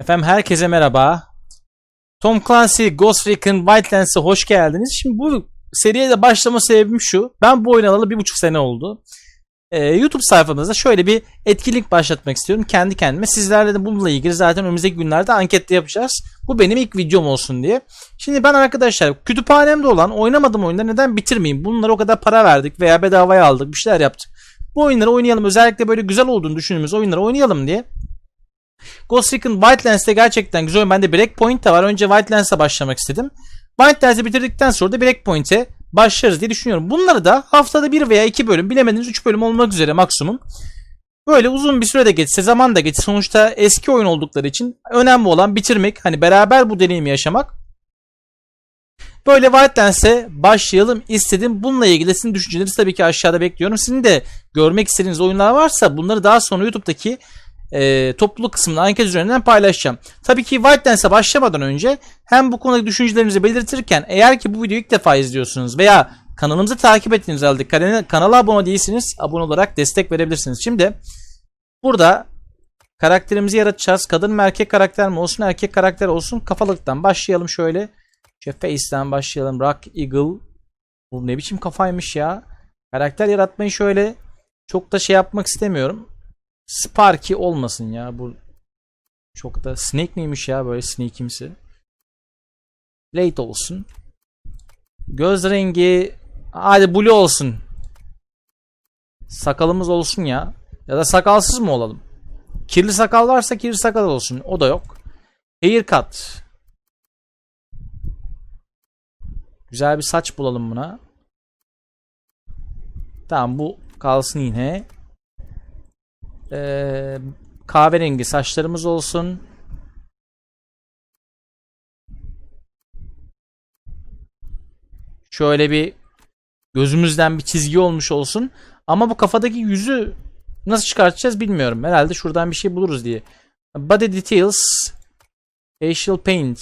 Efendim herkese merhaba. Tom Clancy Ghost Recon Wildlands'e hoş geldiniz. Şimdi bu seriye de başlama sebebim şu. Ben bu oyunu alalı bir buçuk sene oldu. Ee, YouTube sayfamızda şöyle bir etkinlik başlatmak istiyorum kendi kendime. Sizlerle de bununla ilgili zaten önümüzdeki günlerde anket de yapacağız. Bu benim ilk videom olsun diye. Şimdi ben arkadaşlar kütüphanemde olan oynamadığım oyunları neden bitirmeyeyim? Bunlara o kadar para verdik veya bedavaya aldık bir şeyler yaptık. Bu oyunları oynayalım özellikle böyle güzel olduğunu düşündüğümüz oyunları oynayalım diye Ghost Recon Wildlands'te gerçekten güzel oyun. Bende Breakpoint de var. Önce Wildlands'a başlamak istedim. Wildlands'i bitirdikten sonra da Breakpoint'e başlarız diye düşünüyorum. Bunları da haftada bir veya iki bölüm, bilemediniz üç bölüm olmak üzere maksimum. Böyle uzun bir süre de geçse, zaman da geçse sonuçta eski oyun oldukları için önemli olan bitirmek. Hani beraber bu deneyimi yaşamak. Böyle Wildlands'e başlayalım istedim. Bununla ilgili sizin düşüncelerinizi tabii ki aşağıda bekliyorum. Sizin de görmek istediğiniz oyunlar varsa bunları daha sonra YouTube'daki e, topluluk kısmında anket üzerinden paylaşacağım. Tabii ki Wildlands'e başlamadan önce hem bu konudaki düşüncelerinizi belirtirken eğer ki bu videoyu ilk defa izliyorsunuz veya kanalımızı takip ettiğiniz halde kanala, abone değilsiniz abone olarak destek verebilirsiniz. Şimdi burada karakterimizi yaratacağız. Kadın mı erkek karakter mi olsun erkek karakter olsun kafalıktan başlayalım şöyle. Şöyle Face'den başlayalım. Rock Eagle. Bu ne biçim kafaymış ya. Karakter yaratmayı şöyle çok da şey yapmak istemiyorum. Sparky olmasın ya bu çok da Snake neymiş ya böyle Snake'imsi. Late olsun. Göz rengi hadi blue olsun. Sakalımız olsun ya. Ya da sakalsız mı olalım? Kirli sakal varsa kirli sakal olsun. O da yok. Haircut. Güzel bir saç bulalım buna. Tamam bu kalsın yine. Ee, kahverengi saçlarımız olsun. Şöyle bir gözümüzden bir çizgi olmuş olsun. Ama bu kafadaki yüzü nasıl çıkartacağız bilmiyorum. Herhalde şuradan bir şey buluruz diye. Body details. Facial paint.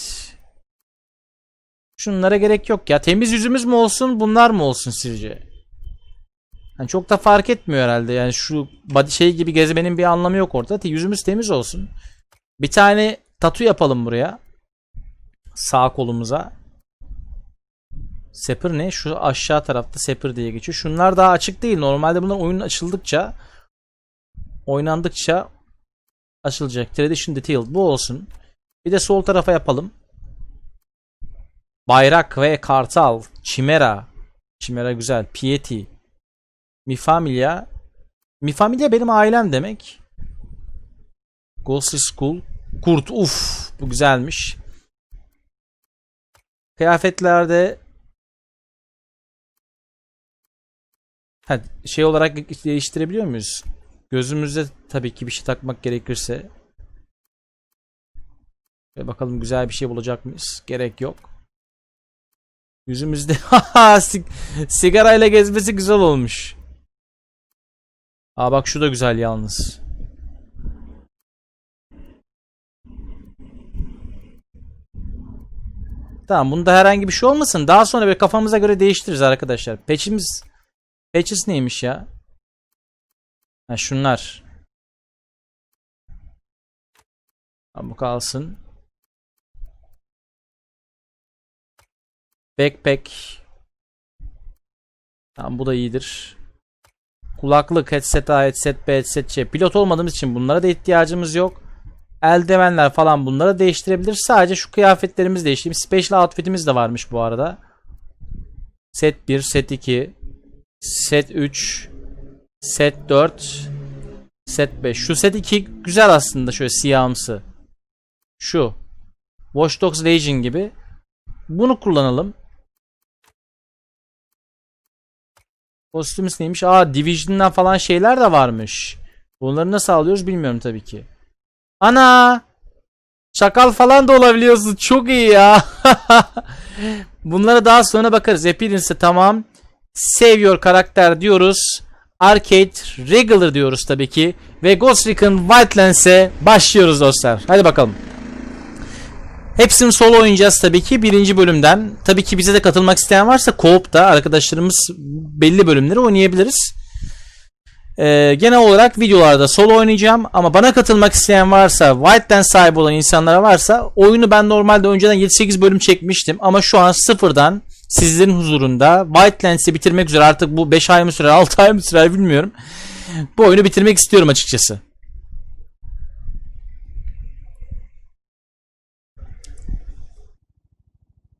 Şunlara gerek yok ya. Temiz yüzümüz mü olsun bunlar mı olsun sizce? Yani çok da fark etmiyor herhalde. Yani şu şey gibi gezmenin bir anlamı yok orada. Yüzümüz temiz olsun. Bir tane tatu yapalım buraya. Sağ kolumuza. Sepir ne? Şu aşağı tarafta sepir diye geçiyor. Şunlar daha açık değil. Normalde bunlar oyun açıldıkça oynandıkça açılacak. Tradition Detail bu olsun. Bir de sol tarafa yapalım. Bayrak ve kartal. Chimera. Chimera güzel. Piety. Mi Familia. Mi Familia benim ailem demek. Ghostly School. Kurt. Uf, bu güzelmiş. Kıyafetlerde ha, şey olarak değiştirebiliyor muyuz? Gözümüzde tabii ki bir şey takmak gerekirse. Ve bakalım güzel bir şey bulacak mıyız? Gerek yok. Yüzümüzde sigarayla gezmesi güzel olmuş. Aa bak şu da güzel yalnız. Tamam bunda herhangi bir şey olmasın. Daha sonra bir kafamıza göre değiştiririz arkadaşlar. Patch'imiz Patches neymiş ya? Ha şunlar. Tamam bu kalsın. Backpack. Tamam bu da iyidir. Kulaklık, headset A, headset B, headset C. Pilot olmadığımız için bunlara da ihtiyacımız yok. Eldivenler falan bunları değiştirebilir. Sadece şu kıyafetlerimizi değiştireyim. Special outfit'imiz de varmış bu arada. Set 1, set 2, set 3, set 4, set 5. Şu set 2 güzel aslında şöyle siyahımsı. Şu. Watch Dogs Legion gibi. Bunu kullanalım. Kostümüs neymiş? Aa Division'dan falan şeyler de varmış. Bunları nasıl alıyoruz bilmiyorum tabii ki. Ana! Çakal falan da olabiliyorsun. Çok iyi ya. Bunlara daha sonra bakarız. Appearance'e tamam. Save your karakter diyoruz. Arcade Regular diyoruz tabii ki. Ve Ghost Recon Wildlands'e başlıyoruz dostlar. Hadi bakalım. Hepsini solo oynayacağız tabii ki birinci bölümden. Tabii ki bize de katılmak isteyen varsa co da arkadaşlarımız belli bölümleri oynayabiliriz. Ee, genel olarak videolarda solo oynayacağım ama bana katılmak isteyen varsa, White'den sahibi olan insanlara varsa oyunu ben normalde önceden 7-8 bölüm çekmiştim ama şu an sıfırdan sizlerin huzurunda Whitelands'i bitirmek üzere artık bu 5 ay mı sürer 6 ay mı sürer bilmiyorum. Bu oyunu bitirmek istiyorum açıkçası.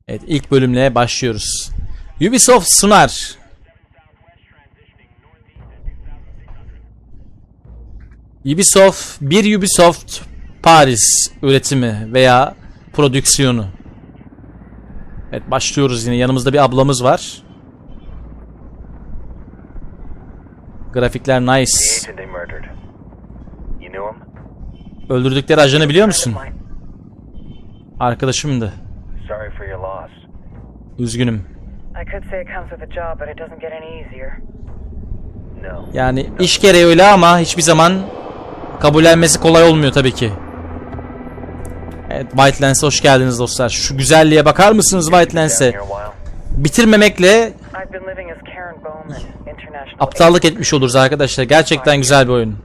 Evet ilk bölümle başlıyoruz. Ubisoft sunar. Ubisoft, bir Ubisoft Paris üretimi veya prodüksiyonu. Evet başlıyoruz yine. Yanımızda bir ablamız var. Grafikler nice. Öldürdükleri ajanı biliyor musun? Arkadaşımdı. Sorry for your loss. Üzgünüm. I could say it comes with a job, but it doesn't get any easier. No. Yani iş gereği öyle ama hiçbir zaman kabullenmesi kolay olmuyor tabii ki. Evet Whitelands'e hoş geldiniz dostlar. Şu güzelliğe bakar mısınız while. Bitirmemekle aptallık etmiş oluruz arkadaşlar. Gerçekten güzel bir oyun.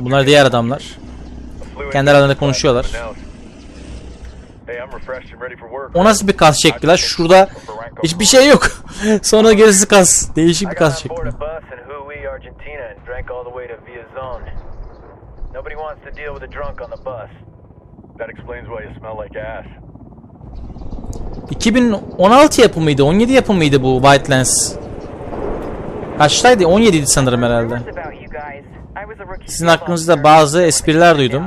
Bunlar diğer adamlar. Kendi aralarında konuşuyorlar. O nasıl bir kas çektiler? Şurada hiçbir şey yok. Sonra gerisi kas. Değişik bir kas Zone. Nobody wants to deal with a drunk on the bus. That explains why you smell like ass. 2016 yapımıydı, 17 yapımıydı bu Whitelands. Kaçtaydı? 17 idi sanırım herhalde. Sizin hakkınızda bazı espriler duydum.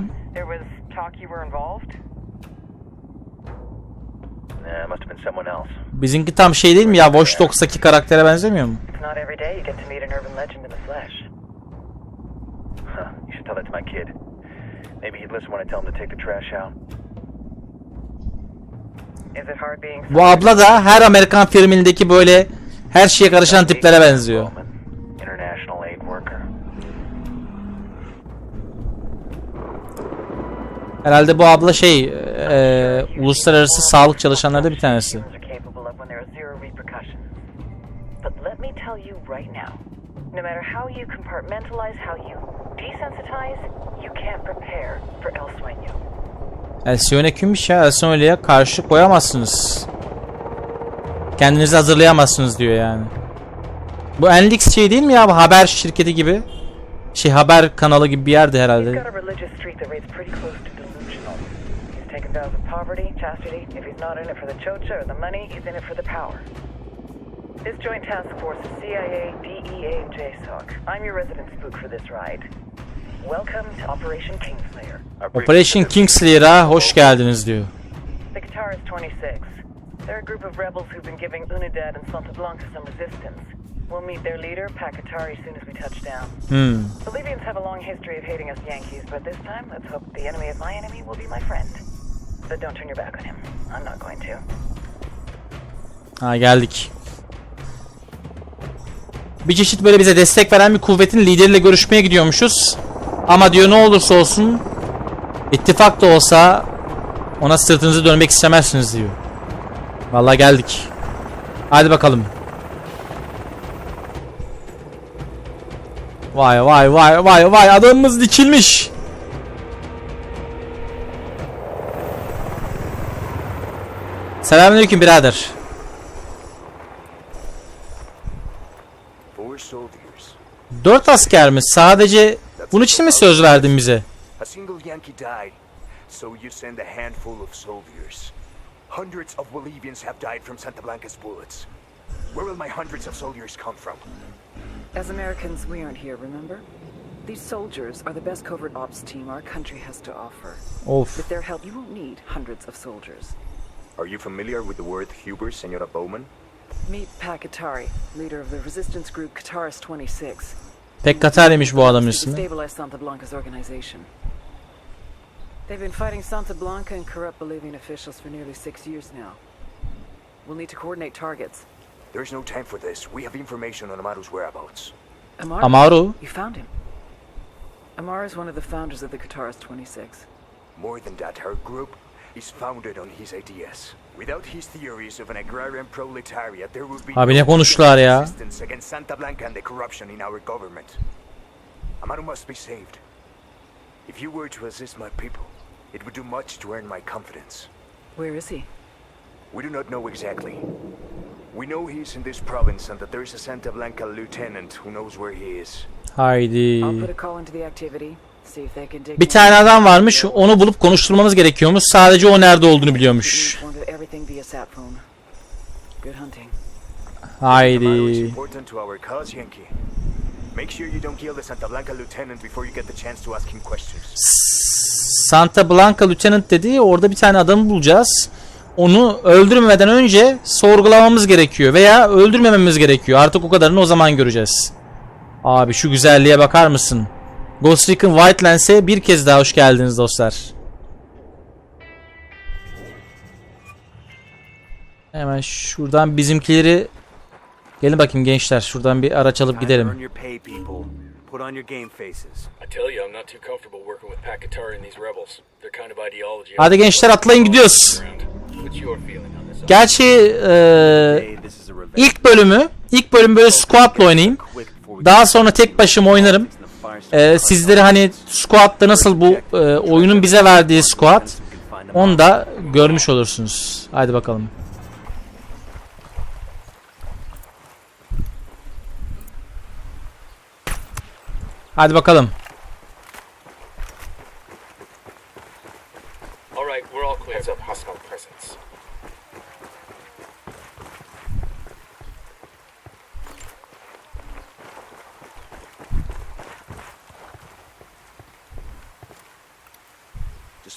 Bizimki tam şey değil mi ya? Watch Dogs'taki karaktere benzemiyor mu? Bu abla da her Amerikan filmindeki böyle her şeye karışan tiplere benziyor. Herhalde bu abla şey, e, uluslararası sağlık çalışanlarda bir tanesi. No matter how you compartmentalize, how you desensitize, you can't prepare for El Sueño. Elsione kimmiş ya? Elsione'ye karşı koyamazsınız. Kendinizi hazırlayamazsınız diyor yani. Bu Enlix şey değil mi ya? Haber şirketi gibi. Şey haber kanalı gibi bir yerdi He's herhalde. He's taken vows of poverty, chastity. If he's not in it for the chocha or the money, he's in it for the power. This joint task force is CIA, DEA, and JSOC. I'm your resident spook for this ride. Welcome to Operation Kingslayer. Operation Kingslayer'a hoş geldiniz diyor. The Qatar is 26. They're a group of rebels who've been giving Unidad and Santa Blanca some resistance. We'll meet their leader, Pakatari, soon as we touch down. Hmm. The Libyans have a long history of hating us Yankees, but this time, let's hope the enemy of my enemy will be my friend. But don't turn your back on him. I'm not going to. Ha geldik. Bir çeşit böyle bize destek veren bir kuvvetin lideriyle görüşmeye gidiyormuşuz. Ama diyor ne olursa olsun ittifak da olsa ona sırtınızı dönmek istemezsiniz diyor. Vallahi geldik. Hadi bakalım. Vay vay vay vay vay adamımız dikilmiş. Selamünaleyküm birader. Four soldiers. Dört asker mi? Sadece bunun için mi söz verdin bize? So you send a handful of soldiers. Hundreds of Bolivians have died from Santa Blanca's bullets. Where will my hundreds of soldiers come from? As Americans, we aren't here, remember? These soldiers are the best covert ops team our country has to offer. Of. With their help, you won't need hundreds of soldiers. Are you familiar with the word Huber, Senora Bowman? Meet Pat Katari, leader of the resistance group Kataris 26. Pek Katar'ymış bu adamın To ismi. stabilize Santa Blanca's organization. They've been fighting Santa Blanca and corrupt Bolivian officials for nearly six years now. We'll need to coordinate targets. There's no time for this. We have information on Amaru's whereabouts. Amaru, Amaru. you found him. Amaru is one of the founders of the Kataris 26. More than that, her group is founded on his ideas. Without his theories of an agrarian proletariat, there would be Abi ne konuştular ya? against Santa Blanca and the corruption in our government. Amaru must be saved. If you were to assist my people, it would do much to earn my confidence. Where is he? We do not know exactly. We know he's in this province and that there is a Santa Blanca lieutenant who knows where he is. Haydi. I'll put a call into the activity. Bir tane adam varmış. Onu bulup konuşturmamız gerekiyormuş. Sadece o nerede olduğunu biliyormuş. Haydi. Santa Blanca lieutenant dediği orada bir tane adamı bulacağız. Onu öldürmeden önce sorgulamamız gerekiyor veya öldürmememiz gerekiyor. Artık o kadarını o zaman göreceğiz. Abi şu güzelliğe bakar mısın? Ghost Recon Wildlands'e bir kez daha hoş geldiniz dostlar. Hemen şuradan bizimkileri Gelin bakayım gençler şuradan bir araç alıp gidelim. Put on your game faces. I tell you, I'm not too comfortable working with Pakatari and these rebels. Their kind of ideology. Hadi gençler atlayın gidiyoruz. Gerçi revenge. İlk bölümü, ilk bölüm böyle squad'la oynayayım. Daha sonra tek başıma oynarım. Ee, sizleri hani squad'da nasıl bu e, oyunun bize verdiği squad onu da görmüş olursunuz. Hadi bakalım. Hadi bakalım.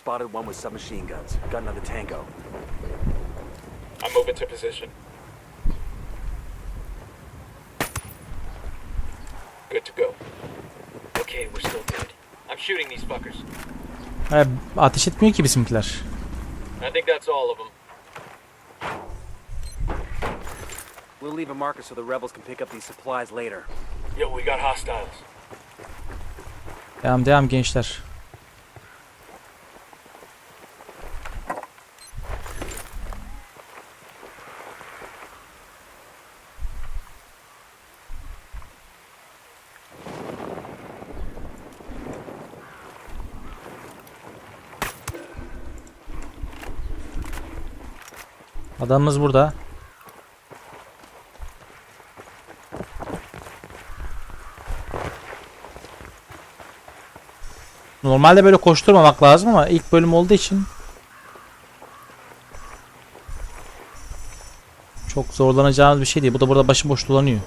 Spotted one with submachine guns. Got another tango. I'm moving to position. Good to go. Okay, we're still good. I'm shooting these fuckers. Ee, ateş etmiyor ki bizimkiler. I think that's all of them. We'll leave a marker so the rebels can pick up these supplies later. Yo, we got hostiles. Devam devam gençler. Adamımız burada. Normalde böyle koşturmamak lazım ama ilk bölüm olduğu için çok zorlanacağımız bir şey değil. Bu da burada başıboş dolanıyor.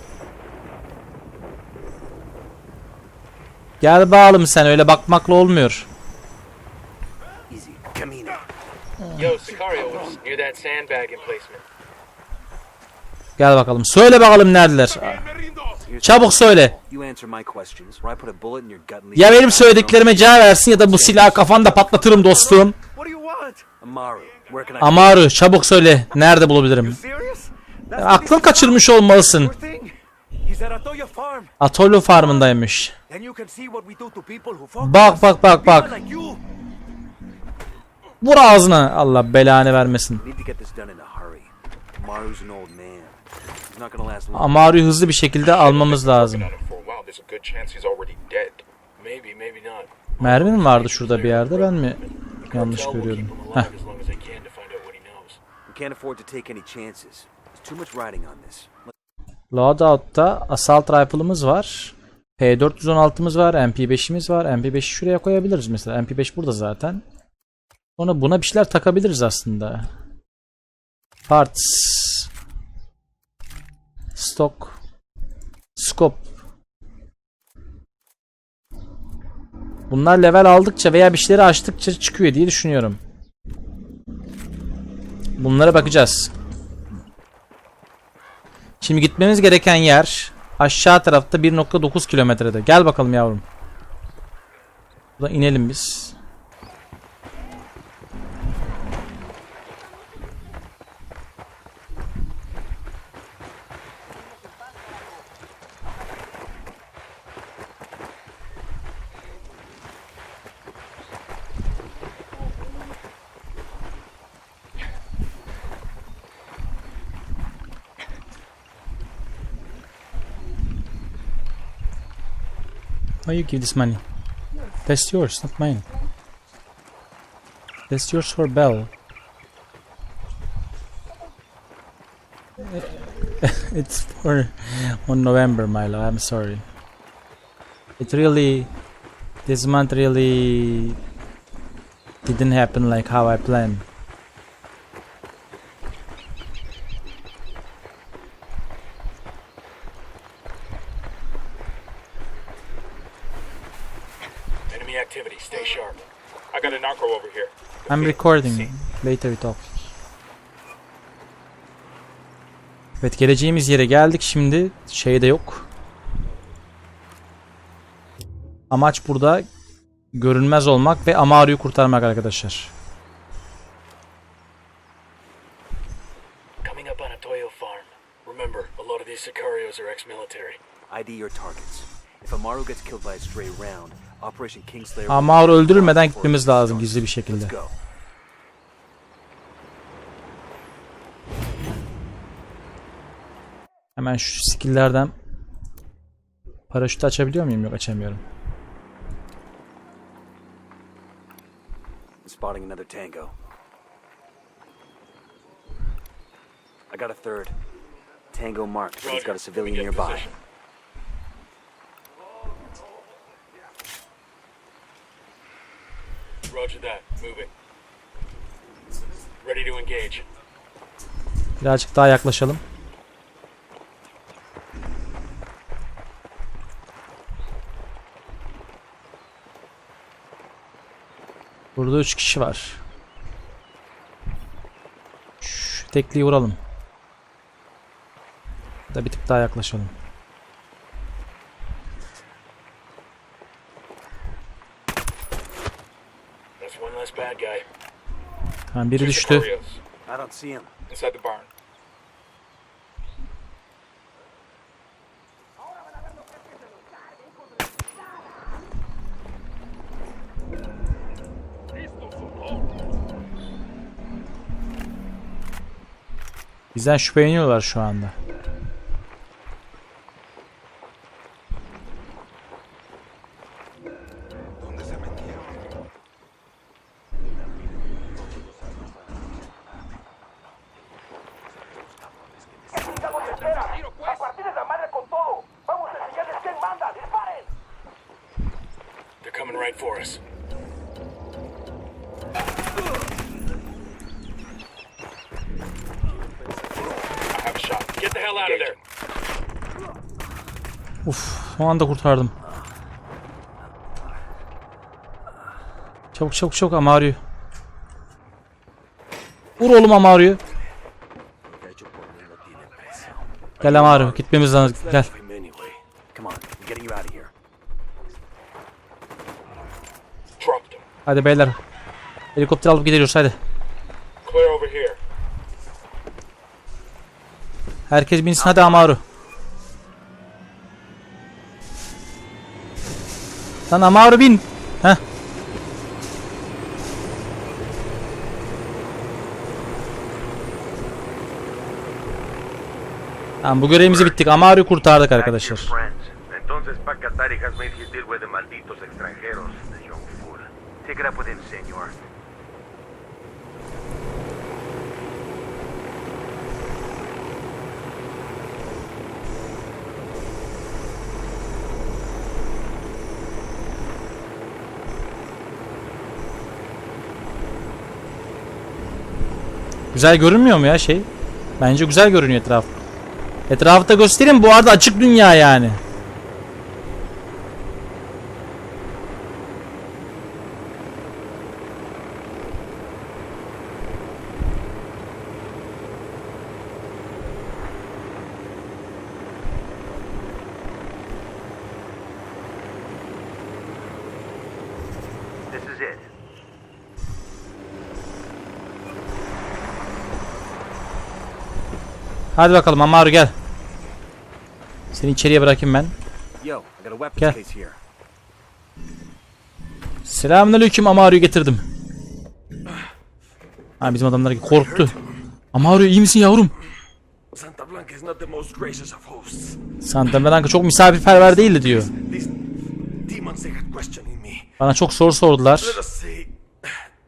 Gel bakalım sen öyle bakmakla olmuyor. Gel bakalım. Söyle bakalım neredeler. Çabuk söyle. Ya benim söylediklerime cevap versin ya da bu silahı kafanda patlatırım dostum. Amaru, çabuk söyle. Nerede bulabilirim? Aklın kaçırmış olmalısın. Atollo farmındaymış. Bak bak bak bak. Vur ağzına. Allah belanı vermesin. Amaru'yu hızlı bir şekilde almamız lazım. Mermi mi vardı şurada bir yerde ben mi yanlış görüyorum? Heh. Loadout'ta Assault Rifle'ımız var. P416'mız var. MP5'imiz var. MP5'i şuraya koyabiliriz mesela. MP5 burada zaten. Sonra buna bir şeyler takabiliriz aslında. Parts. Stock. Scope. Bunlar level aldıkça veya bir şeyleri açtıkça çıkıyor diye düşünüyorum. Bunlara bakacağız. Şimdi gitmemiz gereken yer aşağı tarafta 1.9 kilometrede. Gel bakalım yavrum. Buradan inelim biz. Why you give this money? That's yours, not mine. That's yours for Bell. it's for on November, Milo. I'm sorry. It really, this month really didn't happen like how I planned. I'm recording. Later we talk. Evet geleceğimiz yere geldik şimdi. Şey de yok. Amaç burada görünmez olmak ve Amaru'yu kurtarmak arkadaşlar. Coming up on a Toyo farm. Remember, a lot of these Sicarios are ex-military. ID your targets. If Amaru gets killed by a stray round, Operation Kingslayer... Amaru öldürülmeden gitmemiz lazım gizli bir şekilde. Let's go. Hemen şu skill'lerden paraşütü açabiliyor muyum? Yok açamıyorum. Spotting another tango. I got a third. Tango marked, but he's got a civilian nearby. position. Roger that. Moving. Ready to engage. Birazcık daha yaklaşalım. Burada 3 kişi var. Şu tekliği vuralım. Da bir tık daha yaklaşalım. Tamam biri düştü. Sicarios. I don't see him. Inside the barn. Bizden şüpheleniyorlar şu anda. They're coming right for us. I have a shot. Get the hell out of there. Uf, son anda kurtardım. Çabuk çabuk çabuk Amaru'yu. Vur oğlum Amaru'yu. Gel Amaru gitmemiz lazım gel. Hadi beyler. Helikopter alıp gidiyoruz hadi. Herkes binsin hadi Amaru. Lan Amaru bin. Heh. Tamam bu görevimizi bittik. Amaru'yu kurtardık arkadaşlar. Entonces Pacatari has made his deal with the malditos extranjeros, the young fool. Take it up with him, senor. Güzel görünmüyor mu ya şey? Bence güzel görünüyor etraf. Etrafı da göstereyim. Bu arada açık dünya yani. This is it. Hadi bakalım Amaru gel. Seni içeriye bırakayım ben. Gel. Selamünaleyküm Amaru'yu getirdim. Ha bizim adamlar korktu. Amaru iyi misin yavrum? Santa Blanca is not the most gracious of hosts. Santa Blanca çok misafirperver değildi diyor. Bana çok soru sordular.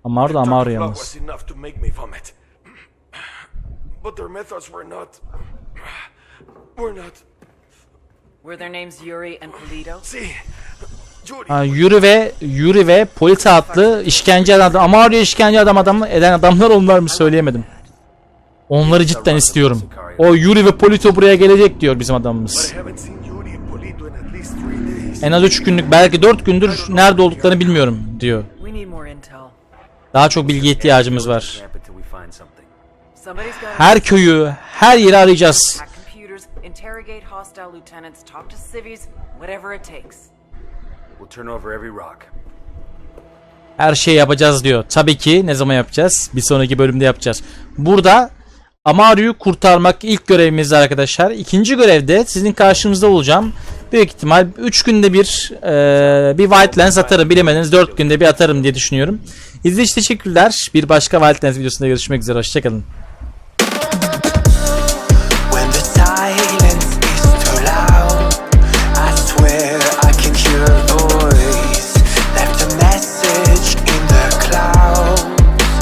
Amaru da. Amaru yalnız. But their methods were not were not Were their names Yuri and Polito? see Ha, Yuri ve Yuri ve Polita adlı işkence adam, Amaru'ya işkence adam adam eden adamlar onlar mı söyleyemedim. Onları cidden istiyorum. O Yuri ve Polito buraya gelecek diyor bizim but adamımız. I haven't seen Judy and Polito in at least three days. En az 3 günlük belki 4 gündür nerede olduklarını bilmiyorum diyor. Daha çok bilgi ihtiyacımız var. Her köyü, her yeri arayacağız. interrogate hostile lieutenants, talk to civvies, whatever it takes. We'll turn over every rock. Her şeyi yapacağız diyor. Tabii ki ne zaman yapacağız? Bir sonraki bölümde yapacağız. Burada Amaru'yu kurtarmak ilk görevimiz arkadaşlar. İkinci görevde sizin karşınızda olacağım. Büyük ihtimal 3 günde bir e, bir White Lens atarım. Bilemediniz 4 günde bir atarım diye düşünüyorum. İzlediğiniz için teşekkürler. Bir başka White Lens videosunda görüşmek üzere. Hoşçakalın.